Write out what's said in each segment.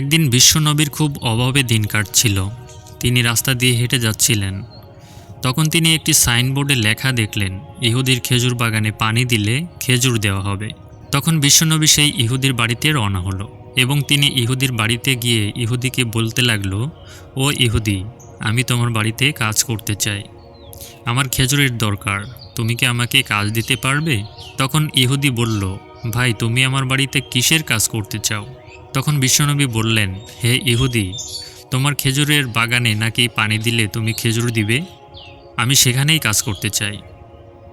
একদিন বিশ্বনবীর খুব অভাবে দিন কাটছিল। তিনি রাস্তা দিয়ে হেঁটে যাচ্ছিলেন। তখন তিনি একটি সাইনবোর্ডে লেখা দেখলেন, ইহুদির খেজুর বাগানে পানি দিলে খেজুর দেওয়া হবে। তখন বিশ্বনবী সেই ইহুদির বাড়িতে রওনা হলো এবং তিনি ইহুদির বাড়িতে গিয়ে ইহুদিকে বলতে লাগল, ও ইহুদি, আমি তোমার বাড়িতে কাজ করতে চাই। আমার খেজুরের দরকার, তুমি কি আমাকে কাজ দিতে পারবে? তখন ইহুদি বলল, ভাই, তুমি আমার বাড়িতে কিসের কাজ করতে চাও? তখন বিশ্বনবী বললেন, হে ইহুদি, তোমার খেজুরের বাগানে নাকি পানি দিলে তুমি খেজুর দিবে? আমি সেখানেই কাজ করতে চাই।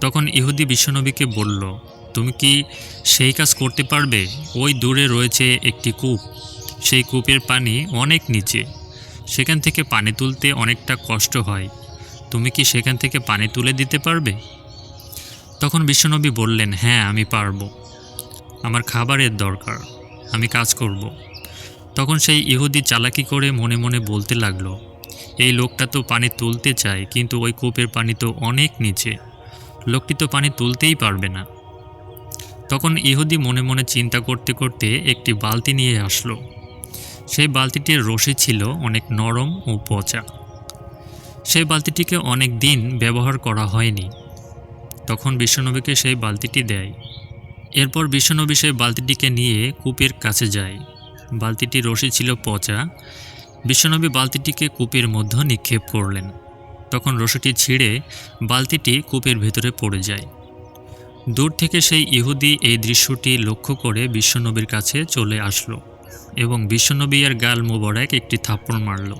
তখন ইহুদি বিশ্বনবীকে বলল, তুমি কি সেই কাজ করতে পারবে? ওই দূরে রয়েছে একটি কূপ। সেই কূপের পানি অনেক নিচে। সেখান থেকে পানি তুলতে অনেকটা কষ্ট হয়। তুমি কি সেখান থেকে পানি তুলে দিতে পারবে? তখন বিশ্বনবী বললেন হ্যাঁ আমি পারব। আমার খাবারের দরকার। আমি কাজ করব। তখন সেই ইহুদি চালাকি করে মনে মনে বলতে লাগল, এই লোকটা তো পানি তুলতে চায়, কিন্তু ওই কূপের পানি তো অনেক নিচে। লোকটি তো পানি তুলতেই পারবে না। তখন ইহুদি মনে মনে চিন্তা করতে করতে একটি বালতি নিয়ে আসলো। সেই বালতিটির রশি ছিল অনেক নরম ও পচা। সেই বালতিটিকে অনেক দিন ব্যবহার করা হয়নি। তখন বিশ্বনবীকে সেই বালতিটি দেয়। এরপর বিশ্বনবী সেই বালতিটিকে নিয়ে কূপের কাছে যায়। বালতিটির রশি ছিল পচা। বিশ্বনবী বালতিটিকে কূপের মধ্যে নিক্ষেপ করলেন। তখন রশিটি ছিঁড়ে বালতিটি কূপের ভেতরে পড়ে যায়। দূর থেকে সেই ইহুদি এই দৃশ্যটি লক্ষ্য করে বিশ্বনবীর কাছে চলে আসলো এবং বিশ্বনবী আর গাল মোবারক একটি থাপ্পড় মারল।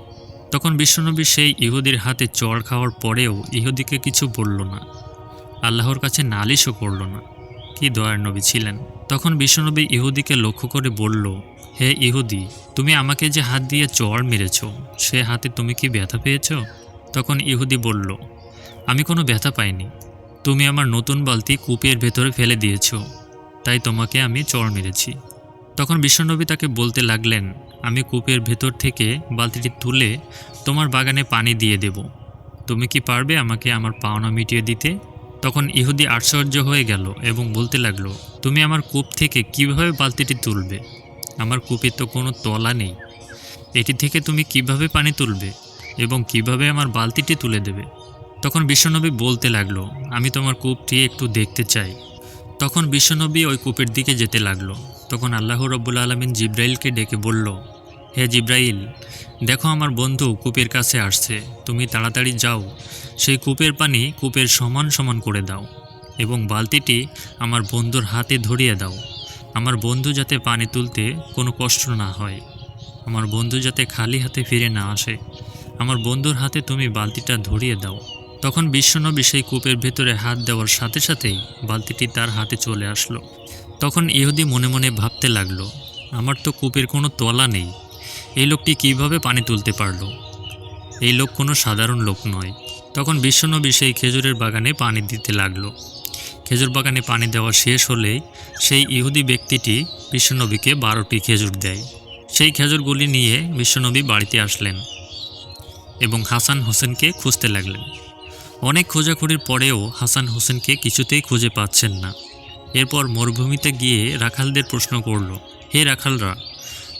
তখন বিশ্বনবী সেই ইহুদির হাতে চড় খাওয়ার পরেও ইহুদিকে কিছু বলল না। আল্লাহর কাছে নালিশও করল না। কি দয়ার নবী ছিলেন? তখন বিশ্বনবী ইহুদিকে লক্ষ্য করে বলল, হে ইহুদি, তুমি আমাকে যে হাত দিয়ে চড় মেরেছ, সে হাতে তুমি কি ব্যথা পেয়েছ? তখন ইহুদি বলল, আমি কোনো ব্যথা পাইনি। তুমি আমার নতুন বালতি কূপের ভেতরে ফেলে দিয়েছ, তাই তোমাকে আমি চড় মেরেছি। তখন বিশ্বনবী তাকে বলতে লাগলেন, আমি কূপের ভেতর থেকে বালতিটি তুলে তোমার বাগানে পানি দিয়ে দেব। তুমি কি পারবে আমাকে আমার পাওনা মিটিয়ে দিতে? তখন ইহুদি আশ্চর্য হয়ে গেল এবং বলতে লাগল, তুমি আমার কূপ থেকে কীভাবে বালতিটি তুলবে? আমার কূপে তো কোনো তলা নেই। এটি থেকে তুমি কীভাবে পানি তুলবে এবং কীভাবে আমার বালতিটি তুলে দেবে? তখন বিশ্বনবী বলতে লাগল, আমি তোমার কূপটি একটু দেখতে চাই। তখন বিশ্বনবী ওই কূপের দিকে যেতে লাগল। তখন আল্লাহ রব্বুল আলমিন জিব্রাইলকে ডেকে বলল, হে জিব্রাইল, দেখো আমার বন্ধু কূপের কাছে আসছে। তুমি তাড়াতাড়ি যাও। সেই কূপের পানি কূপের সমান সমান করে দাও এবং বালতিটি আমার বন্ধুর হাতে ধরিয়ে দাও। আমার বন্ধু যাতে পানি তুলতে কোনো কষ্ট না হয়। আমার বন্ধু যাতে খালি হাতে ফিরে না আসে। আমার বন্ধুর হাতে তুমি বালতিটা ধরিয়ে দাও। তখন বিশ্বনবী সেই কূপের ভেতরে হাত দেওয়ার সাথে সাথেই বালতিটি তার হাতে চলে আসলো। তখন ইহুদি মনে মনে ভাবতে লাগল, আমার তো কূপের কোনো তলা নেই। এই লোকটি কীভাবে পানি তুলতে পারল? এই লোক কোনো সাধারণ লোক নয়। তখন বিশ্বনবী সেই খেজুরের বাগানে পানি দিতে লাগল। খেজুর বাগানে পানি দেওয়া শেষ হলেই সেই ইহুদি ব্যক্তিটি বিশ্বনবীকে বারোটি খেজুর দেয়। সেই খেজুরগুলি নিয়ে বিশ্বনবী বাড়িতে আসলেন এবং হাসান হোসেনকে খুঁজতে লাগলেন। অনেক খোঁজাখুঁড়ির পরেও হাসান হোসেনকে কিছুতেই খুঁজে পাচ্ছেন না। এরপর মরুভূমিতে গিয়ে রাখালদের প্রশ্ন করল, হে রাখালরা,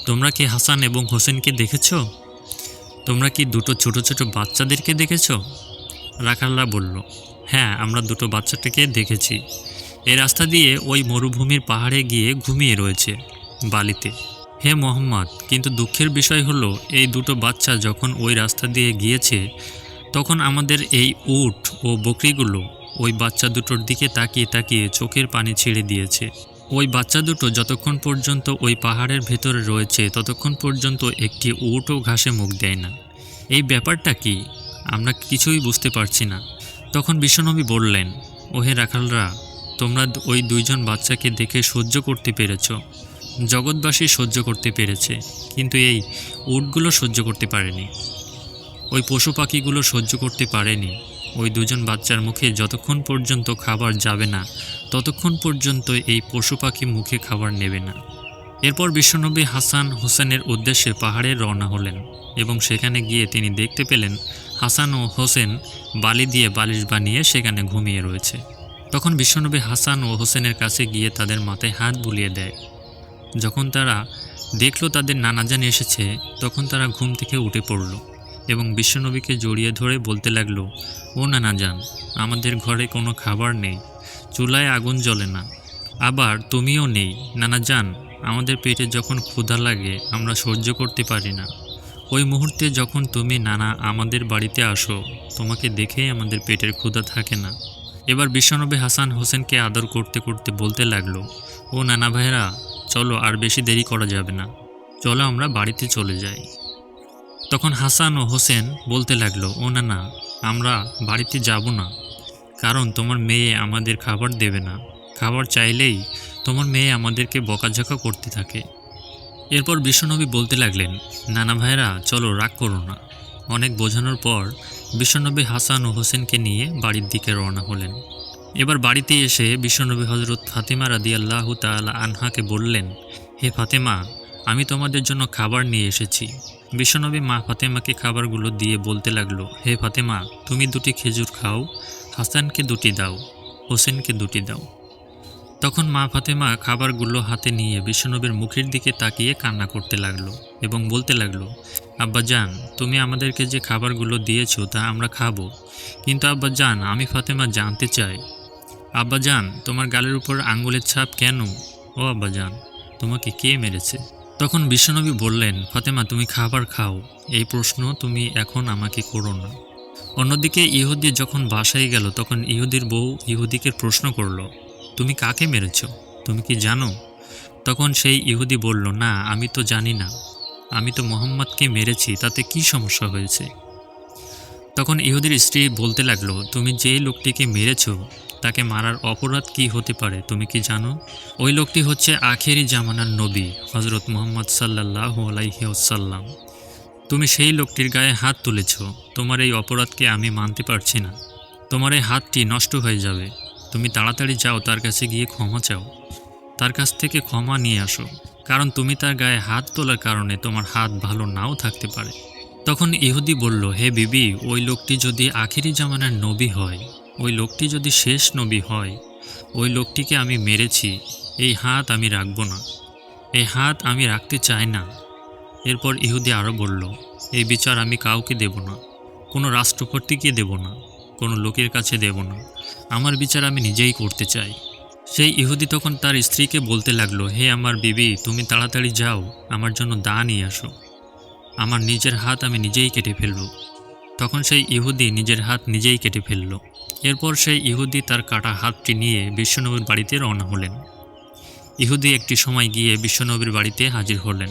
তোমরা কি হাসান এবং হোসেনকে দেখেছ? তোমরা কি দুটো ছোট ছোট বাচ্চাদেরকে দেখেছ? রাখালরা বলল হ্যাঁ আমরা দুটো বাচ্চাটাকে দেখেছি। এই রাস্তা দিয়ে ওই মরুভূমির পাহাড়ে গিয়ে ঘুমিয়ে রয়েছে বালিতে। হে মোহাম্মদ, কিন্তু দুঃখের বিষয় হলো, এই দুটো বাচ্চা যখন ওই রাস্তা দিয়ে গিয়েছে, তখন আমাদের এই উট ও বকরিগুলো ওই বাচ্চা দুটোর দিকে তাকিয়ে তাকিয়ে চোখের পানি ছেড়ে দিয়েছে। ওই বাচ্চা দুটো যতক্ষণ পর্যন্ত ওই পাহাড়ের ভেতরে রয়েছে, ততক্ষণ পর্যন্ত একটি উটও ঘাসে মুখ দেয় না। এই ব্যাপারটা কি? আমরা কিছুই বুঝতে পারছি না। তখন বিশ্বনবী বললেন, ওহে রাখালরা, তোমরা ওই দুইজন বাচ্চাকে দেখে সহ্য করতে পেরেছ। জগৎবাসী সহ্য করতে পেরেছে, কিন্তু এই উটগুলো সহ্য করতে পারেনি। ওই পশু পাখিগুলো সহ্য করতে পারেনি। ওই দুজন বাচ্চার মুখে যতক্ষণ পর্যন্ত খাবার যাবে না, ততক্ষণ পর্যন্ত এই পশু পাখি মুখে খাবার নেবে না। এরপর বিশ্বনবী হাসান হোসেনের উদ্দেশ্যে পাহাড়ে রওনা হলেন এবং সেখানে গিয়ে তিনি দেখতে পেলেন হাসান ও হোসেন বালি দিয়ে বালিশ বানিয়ে সেখানে ঘুমিয়ে রয়েছে। তখন বিশ্বনবী হাসান ও হোসেনের কাছে গিয়ে তাদের মাথায় হাত বুলিয়ে দেয়। যখন তারা দেখল তাদের নানাজান এসেছে, তখন তারা ঘুম থেকে উঠে পড়ল এবং বিশ্বনবীকে জড়িয়ে ধরে বলতে লাগল, ও নানাজান, আমাদের ঘরে কোনো খাবার নেই, চুলায় আগুন জ্বলে না, আবার তুমিও নেই, নানাজান। আমাদের পেটে যখন ক্ষুধা লাগে, আমরা সহ্য করতে পারি না। ওই মুহূর্তে যখন তুমি, নানা, আমাদের বাড়িতে আসো, তোমাকে দেখেই আমাদের পেটের ক্ষুধা থাকে না। এবার বিশ্বনবী হাসান হোসেনকে আদর করতে করতে বলতে লাগল, ও নানা ভাইরা চলো আর বেশি দেরি করা যাবে না। চলো আমরা বাড়িতে চলে যাই। তখন হাসান ও হোসেন বলতে লাগল, ও নানা, আমরা বাড়িতে যাব না, কারণ তোমার মেয়ে আমাদের খাবার দেবে না। খাবার চাইলেই তোমার মেয়ে আমাদেরকে বকাঝকা করতে থাকে। এরপর বিশ্বনবী বলতে লাগলেন, নানা ভাইরা চলো, রাগ করো না। অনেক বোঝানোর পর বিশ্বনবী হাসান ও হোসেনকে নিয়ে বাড়ির দিকে রওনা হলেন। এবার বাড়িতে এসে বিশ্বনবী হজরত ফাতেমা রাদিয়াল্লাহ তাআলা আনহাকে বললেন, হে ফাতেমা, আমি তোমাদের জন্য খাবার নিয়ে এসেছি। বিশ্বনবী মা ফাতেমাকে খাবারগুলো দিয়ে বলতে লাগল, হে ফাতেমা, তুমি দুটি খেজুর খাও, হাসানকে দুটি দাও, হোসেনকে দুটি দাও। তখন মা ফাতেমা খাবারগুলো হাতে নিয়ে বিশ্বনবীর মুখের দিকে তাকিয়ে কান্না করতে লাগল এবং বলতে লাগল আব্বাজান তুমি আমাদেরকে যে খাবারগুলো দিয়েছ তা আমরা খাব। কিন্তু আব্বাজান আমি ফাতেমা জানতে চাই। আব্বাজান তোমার গালের উপর আঙ্গুলের ছাপ কেন? ও আব্বাজান তোমাকে কে মেরেছে? তখন বিশ্বনবী বললেন, ফাতেমা, তুমি খাবার খাও। এই প্রশ্ন তুমি এখন আমাকে করো না। অন্যদিকে ইহুদি যখন বাসায় গেল, তখন ইহুদির বউ ইহুদিকে প্রশ্ন করল তুমি কাকে মেরেছ? তুমি কি জানো? তখন সেই ইহুদি বলল, না, আমি তো জানি না। আমি তো মোহাম্মদকে মেরেছি, তাতে কি সমস্যা হয়েছে? তখন ইহুদির স্ত্রী বলতে লাগল, তুমি যেই লোকটিকে মেরেছ, তাকে মারার অপরাধ কি হতে পারে, তুমি কি জানো? ওই লোকটি হচ্ছে আখেরি জামানার নবী হজরত মোহাম্মদ সাল্লাহ আলাইসাল্লাম তুমি সেই লোকটির গায়ে হাত তুলেছ, তোমার এই অপরাধকে আমি মানতে পারছি না। তোমার এই হাতটি নষ্ট হয়ে যাবে। তুমি তাড়াতাড়ি যাও, তার কাছে গিয়ে ক্ষমা চাও। তার কাছ থেকে ক্ষমা নিয়ে আসো, কারণ তুমি তার গায়ে হাত তোলার কারণে তোমার হাত ভালো নাও থাকতে পারে। তখন ইহুদি বলল, হে বিবি, ওই লোকটি যদি আখেরি জামানার নবী হয়, ওই লোকটি যদি শেষ নবী হয়, ওই লোকটিকে আমি মেরেছি, এই হাত আমি রাখব না, এই হাত আমি রাখতে চাই না। এরপর ইহুদি আরও বলল, এই বিচার আমি কাউকে দেব না, কোনো রাষ্ট্রপতিকে দেব না। কোনো লোকের কাছে দেব না। আমার বিচার আমি নিজেই করতে চাই। সেই ইহুদি তখন তার স্ত্রীকে বলতে লাগল, হে আমার বিবি, তুমি তাড়াতাড়ি যাও, আমার জন্য দা নিয়ে আসো। আমার নিজের হাত আমি নিজেই কেটে ফেলব। তখন সেই ইহুদি নিজের হাত নিজেই কেটে ফেলল। এরপর সেই ইহুদি তার কাটা হাতটি নিয়ে বিশ্বনবীর বাড়িতে রওনা হলেন। ইহুদি একটি সময় গিয়ে বিশ্বনবীর বাড়িতে হাজির হলেন।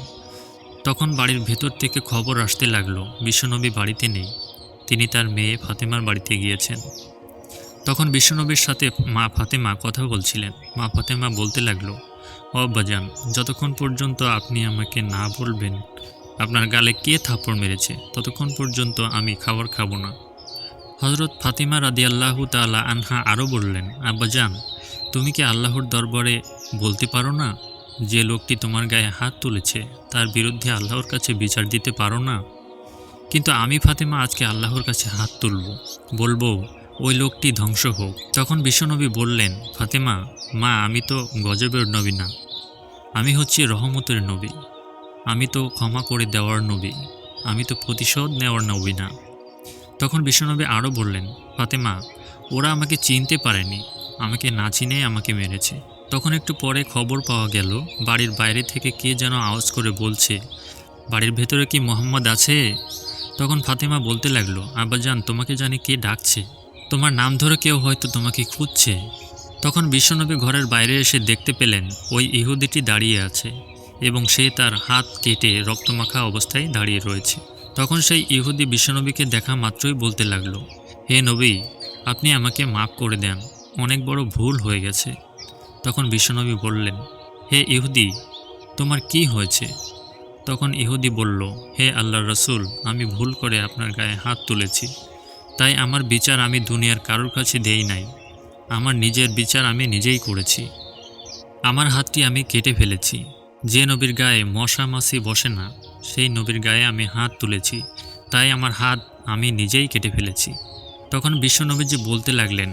তখন বাড়ির ভেতর থেকে খবর আসতে লাগল, বিশ্বনবী বাড়িতে নেই। তিনি তার মেয়ে ফাতেমার বাড়িতে গিয়েছেন। তখন বিশ্বনবীর সাথে মা ফাতেমা কথা বলছিলেন। মা ফাতেমা বলতে লাগল, ও বাজান যতক্ষণ পর্যন্ত আপনি আমাকে না বলবেন, আপনার গালে কে থাপ্পড় মেরেছে, ততক্ষণ পর্যন্ত আমি খাবার খাব না। হজরত ফাতিমা রাদি আল্লাহ তালা আনহা আরও বললেন, আব্বাজান, তুমি কি আল্লাহর দরবারে বলতে পারো না যে লোকটি তোমার গায়ে হাত তুলেছে, তার বিরুদ্ধে আল্লাহর কাছে বিচার দিতে পারো না? কিন্তু আমি, ফাতেমা, আজকে আল্লাহর কাছে হাত তুলব। বলব, ওই লোকটি ধ্বংস হোক। তখন বিশ্বনবী বললেন, ফাতেমা, মা, আমি তো গজবের নবী না। আমি হচ্ছি রহমতের নবী। আমি তো ক্ষমা করে দেওয়ার নবী। আমি তো প্রতিশোধ নেওয়ার নবী না। তখন বিশ্বনবী আরও বললেন, ফাতেমা, ওরা আমাকে চিনতে পারেনি। আমাকে না চিনে আমাকে মেরেছে। তখন একটু পরে খবর পাওয়া গেল, বাড়ির বাইরে থেকে কে যেন আওয়াজ করে বলছে, বাড়ির ভেতরে কি মোহাম্মদ আছে? তখন ফাতেমা বলতে লাগল, আব্বাজান, তোমাকে জানি কে ডাকছে। তোমার নাম ধরে কেউ হয়তো তোমাকে খুঁজছে। তখন বিশ্বনবী ঘরের বাইরে এসে দেখতে পেলেন, ওই ইহুদিটি দাঁড়িয়ে আছে এবং সে তার হাত কেটে রক্তমাখা অবস্থায় দাঁড়িয়ে রয়েছে। তখন সেই ইহুদি বিশ্বনবীকে দেখা মাত্রই বলতে লাগল, হে নবী, আপনি আমাকে মাফ করে দেন, অনেক বড় ভুল হয়ে গেছে। তখন বিশ্বনবী বললেন, হে ইহুদি, তোমার কি হয়েছে? তখন ইহুদি বলল, হে আল্লাহ রসুল, আমি ভুল করে আপনার গায়ে হাত তুলেছি। তাই আমার বিচার আমি দুনিয়ার কারোর কাছে দেই নাই। আমার নিজের বিচার আমি নিজেই করেছি। আমার হাতটি আমি কেটে ফেলেছি। যে নবীর গায়ে মশা মাছি বসে না, সেই নবীর গায়ে আমি হাত তুলেছি। তাই আমার হাত আমি নিজেই কেটে ফেলেছি। তখন বিশ্বনবীজি বলতে লাগলেন,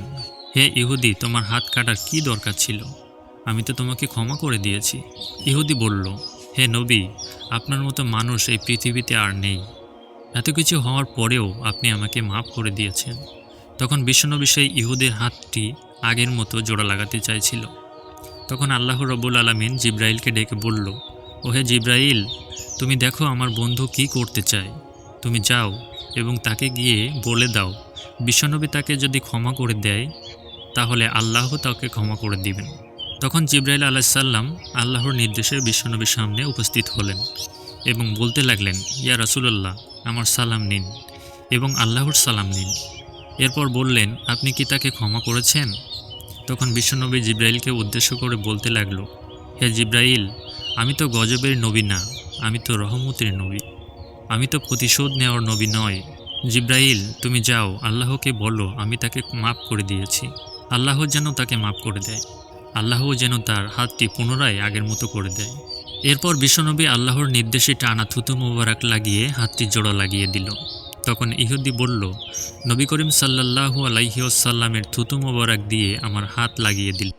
হে ইহুদি, তোমার হাত কাটার কি দরকার ছিল? আমি তো তোমাকে ক্ষমা করে দিয়েছি। ইহুদি বলল হে নবী, আপনার মতো মানুষ এই পৃথিবীতে আর নেই। এত কিছু হওয়ার পরেও আপনি আমাকে মাফ করে দিয়েছেন। তখন বিশ্বনবী সেই ইহুদের হাতটি আগের মতো জোড়া লাগাতে চাইছিল। তখন আল্লাহ রবুল আলমিন জিব্রাইলকে ডেকে বলল, ওহে জিব্রাইল, তুমি দেখো আমার বন্ধু কি করতে চায়। তুমি যাও এবং তাকে গিয়ে বলে দাও, বিশ্বনবী তাকে যদি ক্ষমা করে দেয়, তাহলে আল্লাহ তাকে ক্ষমা করে দিবেন। তখন জিব্রাইল আলাহিসাল্লাম আল্লাহর নির্দেশে বিশ্বনবীর সামনে উপস্থিত হলেন এবং বলতে লাগলেন, ইয়া রাসুলাল্লাহ, আমার সালাম নিন এবং আল্লাহর সালাম নিন। এরপর বললেন, আপনি কি তাকে ক্ষমা করেছেন? তখন বিশ্বনবী জিব্রাইলকে উদ্দেশ্য করে বলতে লাগল, হে জিব্রাইল, আমি তো গজবের নবী না, আমি তো রহমতের নবী। আমি তো প্রতিশোধ নেওয়ার নবী নয়। জিব্রাইল, তুমি যাও, আল্লাহকে বলো, আমি তাকে মাফ করে দিয়েছি। আল্লাহ যেন তাকে মাফ করে দেয়। আল্লাহ যেন তার হাতটি পুনরায় আগের মতো করে দেয়। এরপর বিশ্বনবী আল্লাহর নির্দেশে টানা থুতু মোবারক লাগিয়ে হাতটি জোড়া লাগিয়ে দিল। তখন ইহুদি বলল, নবী করিম সাল্লাল্লাহু আলাইহিউসাল্লামের থুতু মোবারক দিয়ে আমার হাত লাগিয়ে দিল।